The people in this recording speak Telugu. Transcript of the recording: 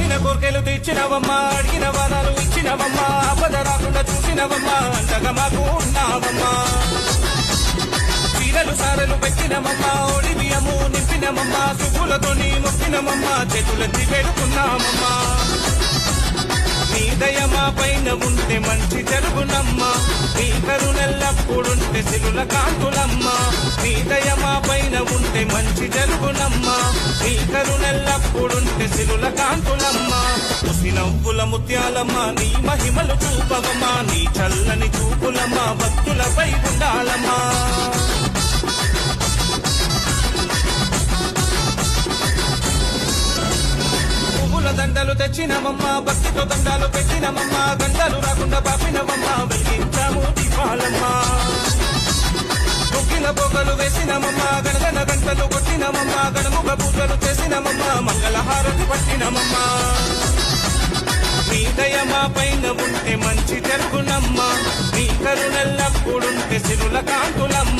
ఇచ్చినవమ్మా అడిగిన వరాలు ఇచ్చినవమ్మా ఆపద రాకుండా చూసినవమ్మా అంతగా మాకు ఉన్నావమ్మా. చీరలు సారలు పెట్టినమమ్మా ఒడి బియ్యము నింపినమమ్మా సుగులతోని మొక్కినమమ్మా చేతులెత్తి పెడుకున్నామమ్మా నీ పైన ఉంటే మంచి జరుగునమ్మా. నీ కరుణెల్లప్పుడుంటే సిరుల కాంతులమ్మా. నీ పైన ఉంటే మంచి జరుగు నీ కరుణెల్లప్పుడుంటే సిరుల కాంతులమ్మా ఉసి నవ్వుల ముత్యాలమ్మ నీ మహిమలు చూపవమ్మా. నీ చల్లని చూపులమ్మ భక్తులపై ఉండాలమ్మా. పువ్వుల దండలు తెచ్చినమమ్మా భక్తితో దండాలు పెట్టినమమ్మా గంటలు ముగ్గిన పొగలు వేసినమమ్మా గణగన గంటలు కొట్టినమమ్మా గణముఖ పూజలు చేసినమమ్మా మంగళహారతి పట్టినమమ్మా నీ దయమా పైన ఉంటే మంచి జరుగునమ్మా. నీ కరుణల్లప్పుడుంటే సిరుల కాంతులమ్మ.